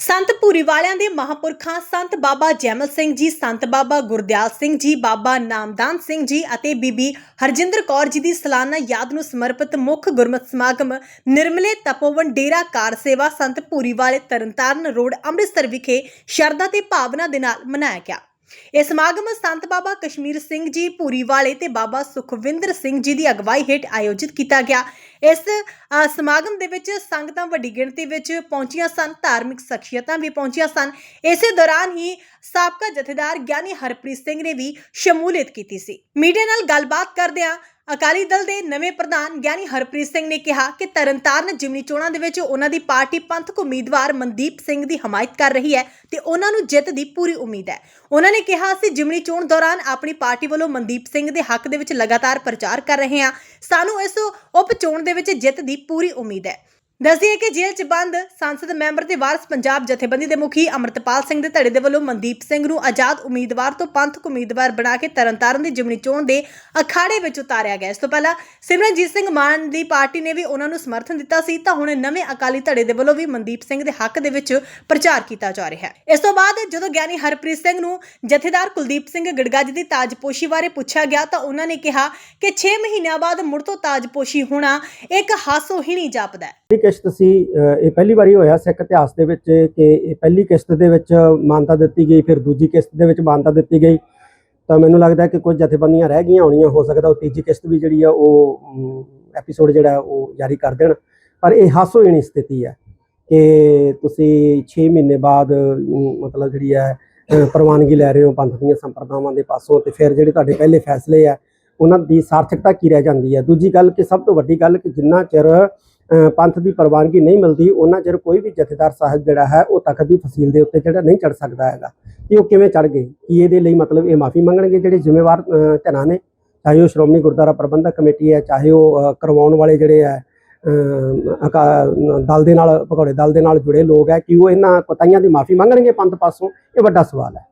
ਸੰਤ ਪੂਰੀ ਵਾਲਿਆਂ ਦੇ ਮਹਾਪੁਰਖਾਂ ਸੰਤ ਬਾਬਾ ਜੈਮਲ ਸਿੰਘ ਜੀ, ਸੰਤ ਬਾਬਾ ਗੁਰਦਿਆਲ ਸਿੰਘ ਜੀ, ਬਾਬਾ ਨਾਮਦਾਨ ਸਿੰਘ ਜੀ ਅਤੇ ਬੀਬੀ ਹਰਜਿੰਦਰ ਕੌਰ ਜੀ ਦੀ ਸਾਲਾਨਾ ਯਾਦ ਨੂੰ ਸਮਰਪਿਤ ਮੁੱਖ ਗੁਰਮਤਿ ਸਮਾਗਮ ਨਿਰਮਲੇ ਤਪੋਵਨ ਡੇਰਾ ਕਾਰ ਸੇਵਾ ਸੰਤ ਪੂਰੀ ਵਾਲੇ ਤਰਨਤਾਰਨ ਰੋਡ ਅੰਮ੍ਰਿਤਸਰ ਵਿਖੇ ਸ਼ਰਧਾ ਤੇ ਭਾਵਨਾ ਦੇ ਨਾਲ ਮਨਾਇਆ ਗਿਆ। ਇਹ ਸਮਾਗਮ ਸੰਤ ਬਾਬਾ ਕਸ਼ਮੀਰ ਸਿੰਘ ਜੀ ਪੂਰੀ ਵਾਲੇ ਤੇ ਬਾਬਾ ਸੁਖਵਿੰਦਰ ਸਿੰਘ ਜੀ ਦੀ ਅਗਵਾਈ ਹੇਠ ਆਯੋਜਿਤ ਕੀਤਾ ਗਿਆ। ਇਸ ਅ, ਸਮਾਗਮ ਦੇ ਵਿੱਚ ਸੰਗਤਾਂ ਵੱਡੀ ਗਿਣਤੀ ਵਿੱਚ ਪਹੁੰਚੀਆਂ ਸਨ ਧਾਰਮਿਕ ਸ਼ਖਸੀਅਤਾਂ ਵੀ ਪਹੁੰਚੀਆਂ ਸਨ। ਇਸੇ ਦੌਰਾਨ ਹੀ ਸਾਬਕਾ ਜਥੇਦਾਰ ਗਿਆਨੀ ਹਰਪ੍ਰੀਤ ਸਿੰਘ ਨੇ ਵੀ ਸ਼ਮੂਲੀਅਤ ਕੀਤੀ ਸੀ। ਮੀਡੀਆ ਨਾਲ ਗੱਲਬਾਤ ਕਰਦਿਆਂ ਅਕਾਲੀ ਦਲ ਦੇ ਨਵੇਂ ਪ੍ਰਧਾਨ ਗਿਆਨੀ ਹਰਪ੍ਰੀਤ ਸਿੰਘ ਨੇ ਕਿਹਾ ਕਿ ਤਰਨਤਾਰਨ ਜਿਮਨੀ ਚੋਣਾਂ ਦੇ ਵਿੱਚ ਉਹਨਾਂ ਦੀ ਪਾਰਟੀ ਪੰਥਕ ਉਮੀਦਵਾਰ ਮਨਦੀਪ ਸਿੰਘ ਦੀ ਹਮਾਇਤ ਕਰ ਰਹੀ ਹੈ ਤੇ ਉਹਨਾਂ ਨੂੰ ਜਿੱਤ ਦੀ ਪੂਰੀ ਉਮੀਦ ਹੈ। ਉਹਨਾਂ ਨੇ ਕਿਹਾ, ਅਸੀਂ ਜਿਮਨੀ ਚੋਣ ਦੌਰਾਨ ਆਪਣੀ ਪਾਰਟੀ ਵੱਲੋਂ ਮਨਦੀਪ ਸਿੰਘ ਦੇ ਹੱਕ ਦੇ ਵਿੱਚ ਲਗਾਤਾਰ ਪ੍ਰਚਾਰ ਕਰ ਰਹੇ ਹਾਂ। ਸਾਨੂੰ ਇਸ ਉਪ ਚੋਣ ਦੇ ਵਿੱਚ ਜਿੱਤ ਦੀ ਪੂਰੀ ਉਮੀਦ ਹੈ। ਦੱਸਦੀਏ ਕਿ ਜੇਲ੍ਹ 'ਚ ਬੰਦ ਸੰਸਦ ਮੈਂਬਰ ਤੇ ਵਾਰਸ ਪੰਜਾਬ ਜਥੇਬੰਦੀ ਦੇ ਮੁਖੀ ਅਮਰਤਪਾਲ ਸਿੰਘ ਦੇ ਧੜੇ ਦੇ ਵੱਲੋਂ ਮਨਦੀਪ ਸਿੰਘ ਨੂੰ ਆਜ਼ਾਦ ਉਮੀਦਵਾਰ ਤੋਂ ਪੰਥਕ ਉਮੀਦਵਾਰ ਬਣਾ ਕੇ ਤਰਨਤਾਰਨ ਦੀ ਜਿਮਨੀ ਚੋਣ ਦੇ ਅਖਾੜੇ ਵਿੱਚ ਉਤਾਰਿਆ ਗਿਆ। ਇਸ ਤੋਂ ਪਹਿਲਾਂ ਸਿਮਰਨਜੀਤ ਸਿੰਘ ਮਾਨ ਦੀ ਪਾਰਟੀ ਨੇ ਵੀ ਉਹਨਾਂ ਨੂੰ ਸਮਰਥਨ ਦਿੱਤਾ ਸੀ, ਤਾਂ ਹੁਣ ਨਵੇਂ ਅਕਾਲੀ ਧੜੇ ਦੇ ਵੱਲੋਂ ਵੀ ਮਨਦੀਪ ਸਿੰਘ ਦੇ ਹੱਕ ਦੇ ਵਿੱਚ ਪ੍ਰਚਾਰ ਕੀਤਾ ਜਾ ਰਿਹਾ ਹੈ। ਇਸ ਤੋਂ ਬਾਅਦ ਜਦੋਂ ਗਿਆਨੀ ਹਰਪ੍ਰੀਤ ਸਿੰਘ ਨੂੰ ਜਥੇਦਾਰ ਕੁਲਦੀਪ ਸਿੰਘ ਗੜਗੱਜ ਦੀ ਤਾਜਪੋਸ਼ੀ ਬਾਰੇ ਪੁੱਛਿਆ ਗਿਆ, ਤਾਂ ਉਹਨਾਂ ਨੇ ਕਿਹਾ ਕਿ 6 ਮਹੀਨਿਆਂ ਬਾਅਦ ਮੁੜ ਤੋਂ ਤਾਜਪੋਸ਼ੀ ਹੋਣਾ ਇੱਕ ਹਾਸੋ ਹੀਣੀ ਜਾਪਦਾ ਹੈ। ਕਿਸ਼ਤ ਸੀ ਇਹ ਪਹਿਲੀ ਵਾਰੀ ਹੋਇਆ ਸਿੱਖ ਇਤਿਹਾਸ ਦੇ ਵਿੱਚ ਕਿ ਇਹ ਪਹਿਲੀ ਕਿਸ਼ਤ ਦੇ ਵਿੱਚ ਮਾਨਤਾ ਦਿੱਤੀ ਗਈ, ਫਿਰ ਦੂਜੀ ਕਿਸ਼ਤ ਦੇ ਵਿੱਚ ਮਾਨਤਾ ਦਿੱਤੀ ਗਈ। ਤਾਂ ਮੈਨੂੰ ਲੱਗਦਾ ਕਿ ਕੁਝ ਜਥੇਬੰਦੀਆਂ ਰਹਿ ਗਈਆਂ ਹੋਣੀਆਂ, ਹੋ ਸਕਦਾ ਉਹ ਤੀਜੀ ਕਿਸ਼ਤ ਵੀ ਜਿਹੜੀ ਆ ਉਹ ਐਪੀਸੋਡ ਜਿਹੜਾ ਉਹ ਜਾਰੀ ਕਰ ਦੇਣ। ਪਰ ਇਹ ਹਾਸੋਹੀਣੀ ਸਥਿਤੀ ਹੈ ਕਿ ਤੁਸੀਂ 6 ਮਹੀਨੇ ਬਾਅਦ ਮਤਲਬ ਜਿਹੜੀ ਹੈ ਪ੍ਰਵਾਨਗੀ ਲੈ ਰਹੇ ਹੋ, ਪੰਥ ਦੀਆਂ ਸੰਪਰਦਾਵਾਂ ਦੇ ਪਾਸੋਂ ਤੇ ਫਿਰ ਜਿਹੜੇ ਤੁਹਾਡੇ ਪਹਿਲੇ ਫੈਸਲੇ ਆ, ਉਹਨਾਂ ਦੀ ਸਾਰਥਕਤਾ ਕੀ ਰਹਿ ਜਾਂਦੀ ਹੈ? ਦੂਜੀ ਗੱਲ ਕਿ ਸਭ ਤੋਂ ਵੱਡੀ ਗੱਲ ਕਿ ਜਿੰਨਾ ਚਿਰ ਪੰਥ ਦੀ ਪ੍ਰਵਾਨਗੀ ਨਹੀਂ ਮਿਲਦੀ ਉਹਨਾਂ ਚਿਰ ਕੋਈ ਵੀ ਜਥੇਦਾਰ ਸਾਹਿਬ ਜਿਹੜਾ ਹੈ ਉਹ ਤਖਤ ਦੀ ਫਸੀਲ ਦੇ ਉੱਤੇ ਜਿਹੜਾ ਨਹੀਂ ਚੜ ਸਕਦਾ ਹੈਗਾ। ਕਿ ਉਹ ਕਿਵੇਂ ਚੜ ਗਏ? ਕਿ ਇਹਦੇ ਲਈ ਮਤਲਬ ਇਹ ਮਾਫੀ ਮੰਗਣਗੇ ਜਿਹੜੇ ਜ਼ਿੰਮੇਵਾਰ ਅ, ਧਿਰਾਂ ਨੇ? ਚਾਹੇ ਉਹ ਸ਼੍ਰੋਮਣੀ ਗੁਰਦੁਆਰਾ ਪ੍ਰਬੰਧਕ ਕਮੇਟੀ ਹੈ ਚਾਹੇ ਉਹ ਕਰਵਾਉਣ ਵਾਲੇ ਜਿਹੜੇ ਹੈ ਅਕਾ- ਦਲ ਦੇ ਨਾਲ ਭਗੌੜੇ ਦਲ ਦੇ ਨਾਲ ਜੁੜੇ ਲੋਕ ਹੈ ਕਿ ਉਹ ਇਹਨਾਂ ਕੋਤਾਹੀਆਂ ਦੀ ਮਾਫੀ ਮੰਗਣਗੇ ਪੰਥ ਪਾਸੋਂ? ਇਹ ਵੱਡਾ ਸਵਾਲ ਹੈ।